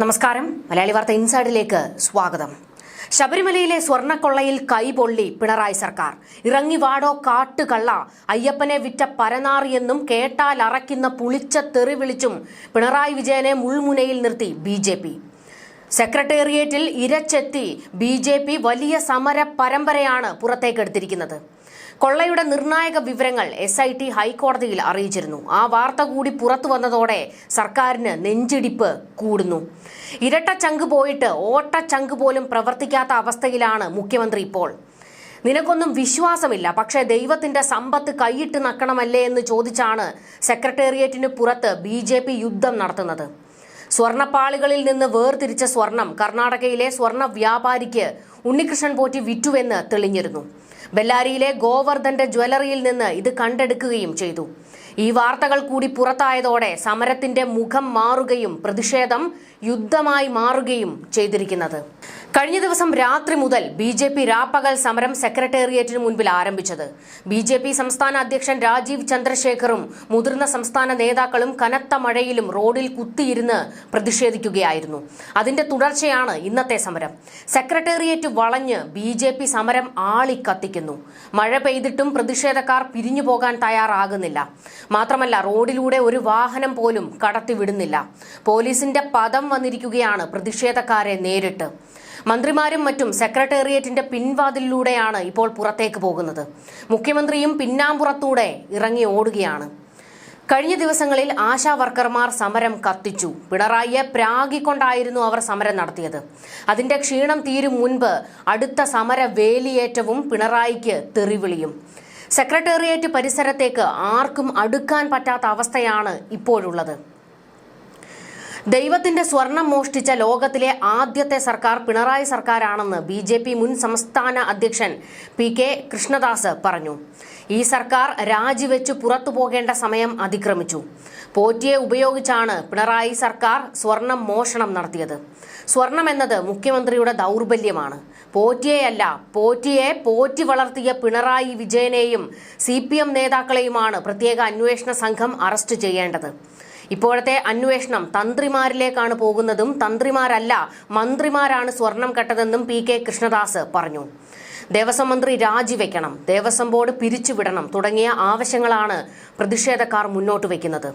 നമസ്കാരം. മലയാളി വാർത്ത ഇൻസൈഡിലേക്ക് സ്വാഗതം. ശബരിമലയിലെ സ്വർണക്കൊള്ളയിൽ കൈപൊള്ളി പിണറായി സർക്കാർ. ഇറങ്ങി വാടോ കാട്ടുകള്ള. അയ്യപ്പനെ വിറ്റ പരനാറിയെന്നും കേട്ടാൽ അറയ്ക്കുന്ന പുളിച്ച തെറി വിളിച്ചും പിണറായി വിജയനെ മുൾമുനയിൽ നിർത്തി ബി സെക്രട്ടേറിയറ്റിൽ ഇരച്ചെത്തി ബി വലിയ സമര പരമ്പരയാണ് പുറത്തേക്കെടുത്തിരിക്കുന്നത്. കൊള്ളയുടെ നിർണായക വിവരങ്ങൾ എസ് ഐ ടി ഹൈക്കോടതിയിൽ അറിയിച്ചിരുന്നു. ആ വാർത്ത കൂടി പുറത്തു വന്നതോടെ സർക്കാരിന് നെഞ്ചിടിപ്പ് കൂടുന്നു. ഇരട്ട ചങ്ക് പോയിട്ട് ഓട്ട ചങ്ക് പോലും പ്രവർത്തിക്കാത്ത അവസ്ഥയിലാണ് മുഖ്യമന്ത്രി ഇപ്പോൾ. നിനക്കൊന്നും വിശ്വാസമില്ല. പക്ഷേ ദൈവത്തിന്റെ സമ്പത്ത് കൈയിട്ട് നക്കണമല്ലേ എന്ന് ചോദിച്ചാണ് സെക്രട്ടേറിയറ്റിന് പുറത്ത് ബി യുദ്ധം നടത്തുന്നത്. സ്വർണപ്പാളികളിൽ നിന്ന് വേർതിരിച്ച സ്വർണം കർണാടകയിലെ സ്വർണ വ്യാപാരിക്ക് ഉണ്ണികൃഷ്ണൻ പോറ്റി വിറ്റുവെന്ന് തെളിഞ്ഞിരുന്നു. ബെല്ലാരിയിലെ ഗോവർദ്ധന്റെ ജ്വല്ലറിയിൽ നിന്ന് ഇത് കണ്ടെടുക്കുകയും ചെയ്തു. ഈ വാർത്തകൾ കൂടി പുറത്തായതോടെ സമരത്തിന്റെ മുഖം മാറുകയും പ്രതിഷേധം യുദ്ധമായി മാറുകയും ചെയ്തിരിക്കുന്നത്. കഴിഞ്ഞ ദിവസം രാത്രി മുതൽ ബി ജെ പി രാപ്പകൽ സമരം സെക്രട്ടേറിയറ്റിന് മുൻപിൽ ആരംഭിച്ചത്. ബി ജെ പി സംസ്ഥാന അധ്യക്ഷൻ രാജീവ് ചന്ദ്രശേഖറും മുതിർന്ന സംസ്ഥാന നേതാക്കളും കനത്ത മഴയിലും റോഡിൽ കുത്തിയിരുന്ന് പ്രതിഷേധിക്കുകയായിരുന്നു. അതിന്റെ തുടർച്ചയാണ് ഇന്നത്തെ സമരം. സെക്രട്ടേറിയറ്റ് വളഞ്ഞ് ബി ജെ പി സമരം ആളിക്കത്തിക്കുന്നു. മഴ പെയ്തിട്ടും പ്രതിഷേധക്കാർ പിരിഞ്ഞു പോകാൻ തയ്യാറാകുന്നില്ല. മാത്രമല്ല റോഡിലൂടെ ഒരു വാഹനം പോലും കടത്തിവിടുന്നില്ല. പോലീസിന്റെ പദം വന്നിരിക്കുകയാണ് പ്രതിഷേധക്കാരെ നേരിട്ട്. മന്ത്രിമാരും മറ്റും സെക്രട്ടേറിയറ്റിന്റെ പിൻവാതിലിലൂടെയാണ് ഇപ്പോൾ പുറത്തേക്ക് പോകുന്നത്. മുഖ്യമന്ത്രിയും പിന്നാമ്പുറത്തൂടെ ഇറങ്ങി ഓടുകയാണ്. കഴിഞ്ഞ ദിവസങ്ങളിൽ ആശാ വർക്കർമാർ സമരം കത്തിച്ചു. പിണറായിയെ പ്രാഗിക്കൊണ്ടായിരുന്നു അവർ സമരം നടത്തിയത്. അതിന്റെ ക്ഷീണം തീരും മുൻപ് അടുത്ത സമര വേലിയേറ്റവും പിണറായിക്ക് തെറിവിളിയും. സെക്രട്ടേറിയറ്റ് പരിസരത്തേക്ക് ആർക്കും അടുക്കാൻ പറ്റാത്ത അവസ്ഥയാണ് ഇപ്പോഴുള്ളത്. ദൈവത്തിന്റെ സ്വർണം മോഷ്ടിച്ച ലോകത്തിലെ ആദ്യത്തെ സർക്കാർ പിണറായി സർക്കാരാണെന്ന് ബി ജെ പി മുൻ സംസ്ഥാന അധ്യക്ഷൻ പി കെ കൃഷ്ണദാസ് പറഞ്ഞു. ഈ സർക്കാർ രാജിവെച്ച് പുറത്തു പോകേണ്ട സമയം അതിക്രമിച്ചു. പോറ്റിയെ ഉപയോഗിച്ചാണ് പിണറായി സർക്കാർ സ്വർണം മോഷണം നടത്തിയത്. സ്വർണം എന്നത് മുഖ്യമന്ത്രിയുടെ ദൗർബല്യമാണ്. പോറ്റിയെയല്ല പോറ്റിയെ പോറ്റി വളർത്തിയ പിണറായി വിജയനെയും സി പി എം നേതാക്കളെയുമാണ് പ്രത്യേക അന്വേഷണ സംഘം അറസ്റ്റ് ചെയ്യേണ്ടത്. ഇപ്പോഴത്തെ അന്വേഷണം തന്ത്രിമാരിലേക്കാണ് പോകുന്നതും തന്ത്രിമാരല്ല മന്ത്രിമാരാണ് സ്വർണം കെട്ടതെന്നും പി കെ കൃഷ്ണദാസ് പറഞ്ഞു. ദേവസ്വം മന്ത്രി രാജിവെക്കണം ദേവസ്വം ബോർഡ് പിരിച്ചുവിടണം തുടങ്ങിയ ആവശ്യങ്ങളാണ് പ്രതിഷേധക്കാർ മുന്നോട്ട് വയ്ക്കുന്നത്.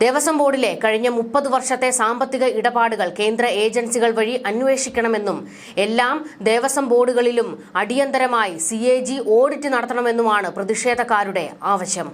ദേവസ്വം ബോർഡിലെ കഴിഞ്ഞ മുപ്പത് വർഷത്തെ സാമ്പത്തിക ഇടപാടുകൾ കേന്ദ്ര ഏജൻസികൾ വഴി അന്വേഷിക്കണമെന്നും എല്ലാം ദേവസ്വം ബോർഡുകളിലും അടിയന്തരമായി സി ഓഡിറ്റ് നടത്തണമെന്നുമാണ് പ്രതിഷേധക്കാരുടെ ആവശ്യം.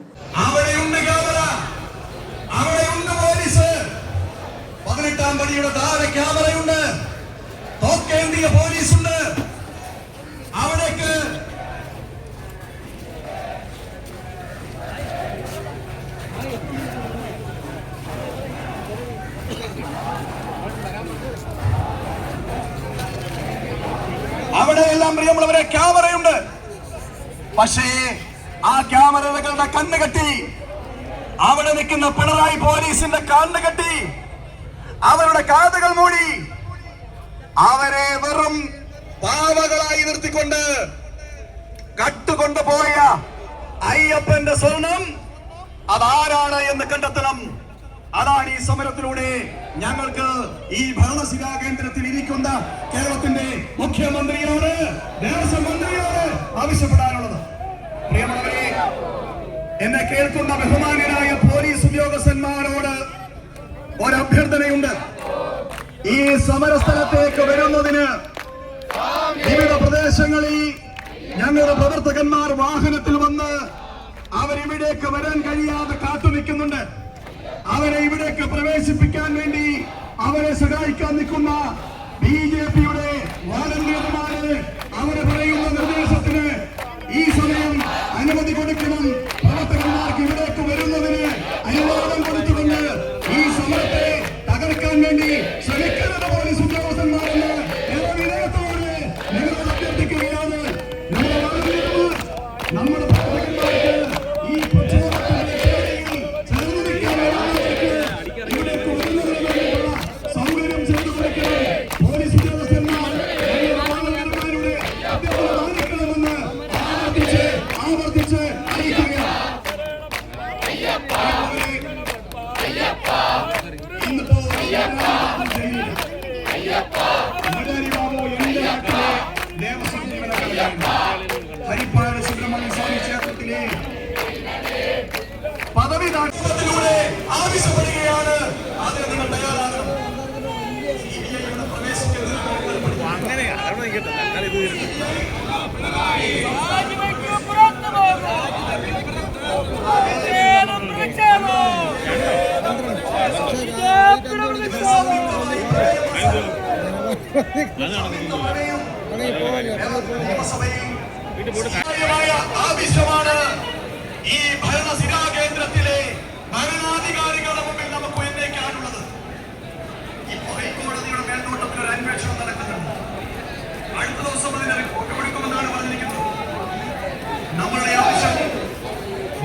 അവിടെയെല്ലാം പ്രിയമുള്ളവരെ ക്യാമറയുണ്ട്. പക്ഷേ ആ ക്യാമറകളുടെ കണ്ണ് കെട്ടി അവിടെ നിൽക്കുന്ന പിണറായി പോലീസിന്റെ കണ്ണ് കെട്ടി അവരുടെ കാതുകൾ മൂടി അവരെ വെറും പാവകളായി നിർത്തിക്കൊണ്ട് കട്ടുകൊണ്ടുപോയ അയ്യപ്പന്റെ സ്വർണം അതാരാണ് എന്ന് കണ്ടെത്തണം. അതാണ് ഈ സമരത്തിലൂടെ ഞങ്ങൾക്ക് ഈ ഭരണസിഖാ കേന്ദ്രത്തിൽ ഇരിക്കുന്ന കേരളത്തിന്റെ മുഖ്യമന്ത്രിയോട് ദേവസ്വം മന്ത്രിയോട് ആവശ്യപ്പെടാനുള്ളത്. പ്രിയമുള്ളവരെ എന്നെ കേൾക്കുന്ന ബഹുമാനരായ പോലീസ് ഉദ്യോഗസ്ഥന്മാരോട് ഒരു അഭ്യർത്ഥനയുണ്ട്. ഈ സമരസ്ഥലത്തേക്ക് വരുന്നതിന് വിവിധ പ്രദേശങ്ങളിൽ ഞങ്ങളുടെ പ്രവർത്തകന്മാർ വാഹനത്തിൽ വന്ന് അവരിവിടേക്ക് വരാൻ കഴിയാതെ കാത്തു നിൽക്കുന്നുണ്ട് അവരെ ഇവിടേക്ക് പ്രവേശിപ്പിക്കാൻ വേണ്ടി അവരെ സഹായിക്കാൻ നിൽക്കുന്ന ബി ജെ പിയുടെ വാലന്റിയർമാര് അവർ പറയുന്ന നിർദ്ദേശത്തിന് ഈ സമയം അനുമതി കൊടുക്കണം. ആവശ്യമാണ് ഈ ഭരണസിരാ കേന്ദ്രത്തിലെ ഭരണാധികാരികളുടെ മുമ്പിൽ നമുക്ക് ഉന്നയിക്കാനുള്ളത് ഇപ്പോൾ ഹൈക്കോടതിയുടെ മേൽനോട്ടത്തിൽ ഒരു അന്വേഷണം നടക്കുന്നുണ്ട്. അടുത്ത ദിവസം അതിന്റെ റിപ്പോർട്ട് കൊടുക്കുമെന്നാണ് പറഞ്ഞിരിക്കുന്നത്. നമ്മളുടെ ആവശ്യം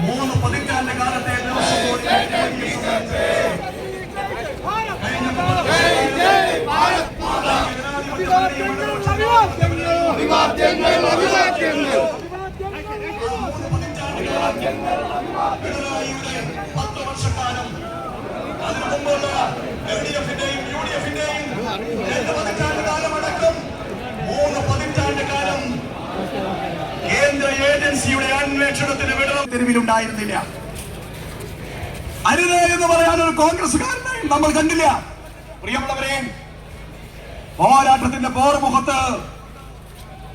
മൂന്ന് പതിറ്റാണ്ട് കാലത്തെ ദിവസം പതിറ്റാണ്ട് കാലം കേന്ദ്ര ഏജൻസിയുടെ അന്വേഷണത്തിന് വിടണം തെരുവിലുണ്ടായിരുന്നില്ല. അരുത് എന്ന് പറയാൻ ഒരു കോൺഗ്രസ്സുകാരനെയും നമ്മൾ കണ്ടില്ല. പ്രിയമുള്ളവരെ പോരാട്ടത്തിന്റെ പോർമുഖത്ത്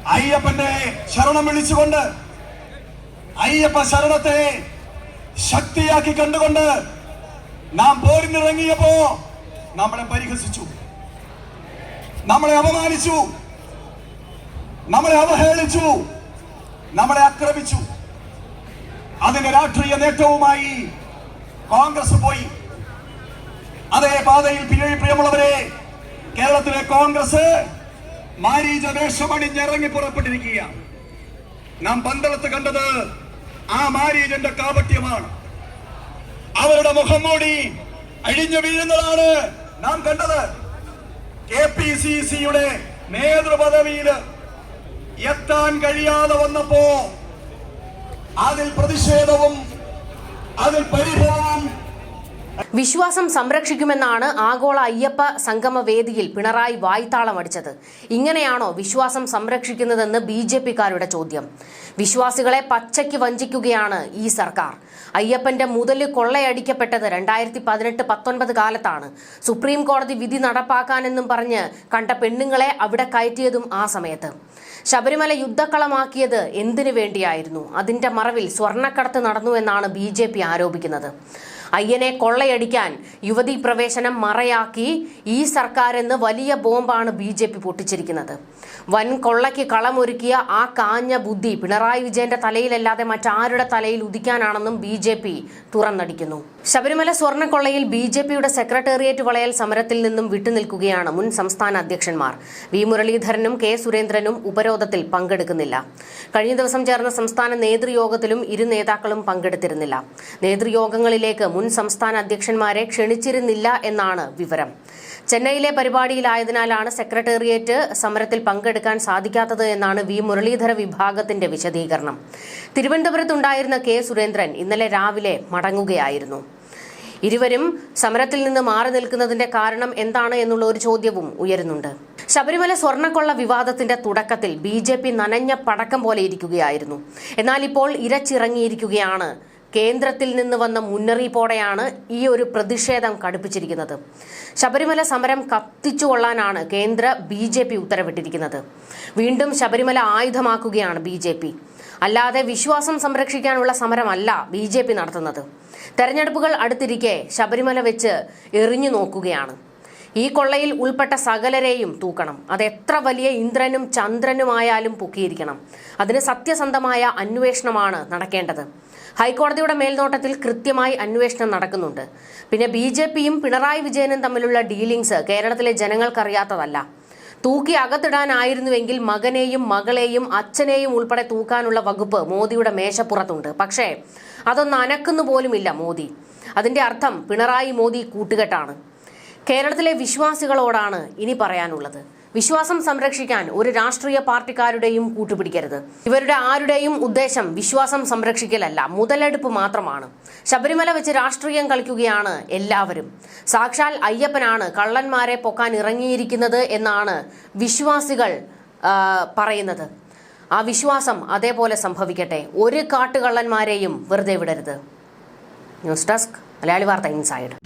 അയ്യപ്പന്റെ ശരണം വിളിച്ചുകൊണ്ട് അയ്യപ്പ ശരണത്തെ ശക്തിയാക്കി കണ്ടുകൊണ്ട് നാം പോരിനിറങ്ങിയപ്പോ നമ്മളെ പരിഹസിച്ചു. നമ്മളെ അപമാനിച്ചു. നമ്മളെ അവഹേളിച്ചു. നമ്മളെ ആക്രമിച്ചു. അതിന്റെ രാഷ്ട്രീയ നേട്ടവുമായി കോൺഗ്രസ് പോയി. അതേ പാതയിൽ പ്രിയ പ്രിയമുള്ളവരെ കേരളത്തിലെ കോൺഗ്രസ് മാരീച വേഷമണിഞ്ഞിറങ്ങി പുറപ്പെട്ടിരിക്കുകയാണ് നാം പന്തളത്ത് കണ്ടത് ആ മാരീജന്റെ കാപട്യമാണ്. അവരുടെ മുഖം മൂടി അഴിഞ്ഞു വീഴുന്നതാണ് നാം കണ്ടത്. കെ പി സി സിയുടെ നേതൃപദവിയിൽ എത്താൻ കഴിയാതെ വന്നപ്പോ അതിൽ പ്രതിഷേധവും അതിൽ പരിഭവവും വിശ്വാസം സംരക്ഷിക്കുമെന്നാണ് ആഗോള അയ്യപ്പ സംഗമ വേദിയിൽ പിണറായി വായ്ത്താളം അടിച്ചത്. ഇങ്ങനെയാണോ വിശ്വാസം സംരക്ഷിക്കുന്നതെന്ന് ബി ജെ പിക്കാരുടെ ചോദ്യം. വിശ്വാസികളെ പച്ചയ്ക്ക് വഞ്ചിക്കുകയാണ് ഈ സർക്കാർ. അയ്യപ്പന്റെ മുതൽ കൊള്ളയടിക്കപ്പെട്ടത് രണ്ടായിരത്തി പതിനെട്ട് പത്തൊൻപത് കാലത്താണ്. സുപ്രീം കോടതി വിധി നടപ്പാക്കാനെന്നും പറഞ്ഞ് കണ്ട പെണ്ണുങ്ങളെ അവിടെ കയറ്റിയതും ആ സമയത്ത്. ശബരിമല യുദ്ധക്കളമാക്കിയത് എന്തിനു വേണ്ടിയായിരുന്നു? അതിന്റെ മറവിൽ സ്വർണക്കടത്ത് നടന്നുവെന്നാണ് ബി ആരോപിക്കുന്നത്. അയ്യനെ കൊള്ളയടിക്കാൻ യുവതി പ്രവേശനം മറയാക്കി ഈ സർക്കാർ എന്ന് വലിയ ബോംബാണ് ബി ജെ പി പൊട്ടിച്ചിരിക്കുന്നത്. വൻ കൊള്ളയ്ക്ക് കളമൊരുക്കിയ ആ കാഞ്ഞ ബുദ്ധി പിണറായി വിജയന്റെ തലയിലല്ലാതെ മറ്റാരുടെ തലയിൽ ഉദിക്കാനാണെന്നും ബി ജെ പി തുറന്നടിക്കുന്നു. ശബരിമല സ്വർണക്കൊള്ളയിൽ ബി ജെ പിയുടെ സെക്രട്ടേറിയറ്റ് വളയൽ സമരത്തിൽ നിന്നും വിട്ടുനിൽക്കുകയാണ് മുൻ സംസ്ഥാന അധ്യക്ഷന്മാർ. വി മുരളീധരനും കെ സുരേന്ദ്രനും ഉപരോധത്തിൽ പങ്കെടുക്കുന്നില്ല. കഴിഞ്ഞ ദിവസം ചേർന്ന സംസ്ഥാന നേതൃയോഗത്തിലും ഇരു നേതാക്കളും പങ്കെടുത്തിരുന്നില്ല. നേതൃയോഗങ്ങളിലേക്ക് മുൻ സംസ്ഥാന അധ്യക്ഷന്മാരെ ക്ഷണിച്ചിരുന്നില്ല എന്നാണ് വിവരം. ചെന്നൈയിലെ പരിപാടിയിലായതിനാലാണ് സെക്രട്ടേറിയറ്റ് സമരത്തിൽ പങ്കെടുക്കാൻ സാധിക്കാത്തത് എന്നാണ് വി. മുരളീധര വിഭാഗത്തിന്റെ വിശദീകരണം. തിരുവനന്തപുരത്തുണ്ടായിരുന്ന കെ. സുരേന്ദ്രൻ ഇന്നലെ രാവിലെ മടങ്ങുകയായിരുന്നു. ഇരുവരും സമരത്തിൽ നിന്ന് മാറി നിൽക്കുന്നതിന്റെ കാരണം എന്താണ് എന്നുള്ള ഒരു ചോദ്യവും ഉയരുന്നുണ്ട്. ശബരിമല സ്വർണക്കൊള്ള വിവാദത്തിന്റെ തുടക്കത്തിൽ ബി നനഞ്ഞ പടക്കം പോലെ ഇരിക്കുകയായിരുന്നു. എന്നാൽ ഇപ്പോൾ ഇരച്ചിറങ്ങിയിരിക്കുകയാണ് കേന്ദ്രത്തിൽ നിന്ന് വന്ന മുന്നറിയിപ്പോടെയാണ് ഈ ഒരു പ്രതിഷേധം കടുപ്പിച്ചിരിക്കുന്നത്. ശബരിമല സമരം കത്തിച്ചുകൊള്ളാനാണ് കേന്ദ്ര ബി ജെ പി ഉത്തരവിട്ടിരിക്കുന്നത്. വീണ്ടും ശബരിമല ആയുധമാക്കുകയാണ് ബി ജെ പി. അല്ലാതെ വിശ്വാസം സംരക്ഷിക്കാനുള്ള സമരമല്ല ബി ജെ പി നടത്തുന്നത്. തെരഞ്ഞെടുപ്പുകൾ അടുത്തിരിക്കെ ശബരിമല വെച്ച് എറിഞ്ഞു നോക്കുകയാണ്. ഈ കൊള്ളയിൽ ഉൾപ്പെട്ട സകലരെയും തൂക്കണം. അത് എത്ര വലിയ ഇന്ദ്രനും ചന്ദ്രനുമായാലും പൊക്കിയിരിക്കണം. അതിന് സത്യസന്ധമായ അന്വേഷണമാണ് നടക്കേണ്ടത്. ഹൈക്കോടതിയുടെ മേൽനോട്ടത്തിൽ കൃത്യമായി അന്വേഷണം നടക്കുന്നുണ്ട്. പിന്നെ ബി ജെ പിയും പിണറായി വിജയനും തമ്മിലുള്ള ഡീലിങ്സ് കേരളത്തിലെ ജനങ്ങൾക്കറിയാത്തതല്ല. തൂക്കി അകത്തിടാനായിരുന്നുവെങ്കിൽ മകനെയും മകളെയും അച്ഛനെയും ഉൾപ്പെടെ തൂക്കാനുള്ള വകുപ്പ് മോദിയുടെ മേശപ്പുറത്തുണ്ട്. പക്ഷേ അതൊന്ന് അനക്കുന്നു പോലുമില്ല മോദി. അതിന്റെ അർത്ഥം പിണറായി മോദി കൂട്ടുകെട്ടാണ്. കേരളത്തിലെ വിശ്വാസികളോടാണ് ഇനി പറയാനുള്ളത്. വിശ്വാസം സംരക്ഷിക്കാൻ ഒരു രാഷ്ട്രീയ പാർട്ടിക്കാരുടെയും കൂട്ടുപിടിക്കരുത്. ഇവരുടെ ആരുടെയും ഉദ്ദേശം വിശ്വാസം സംരക്ഷിക്കലല്ല മുതലെടുപ്പ് മാത്രമാണ്. ശബരിമല വെച്ച് രാഷ്ട്രീയം കളിക്കുകയാണ് എല്ലാവരും. സാക്ഷാൽ അയ്യപ്പനാണ് കള്ളന്മാരെ പൊക്കാൻ ഇറങ്ങിയിരിക്കുന്നത് എന്നാണ് വിശ്വാസികൾ പറയുന്നത്. ആ വിശ്വാസം അതേപോലെ സംഭവിക്കട്ടെ. ഒരു കാട്ടുകള്ളന്മാരെയും വെറുതെ വിടരുത്. ന്യൂസ് ഡെസ്ക് മലയാളി വാർത്ത ഇൻസൈഡ്.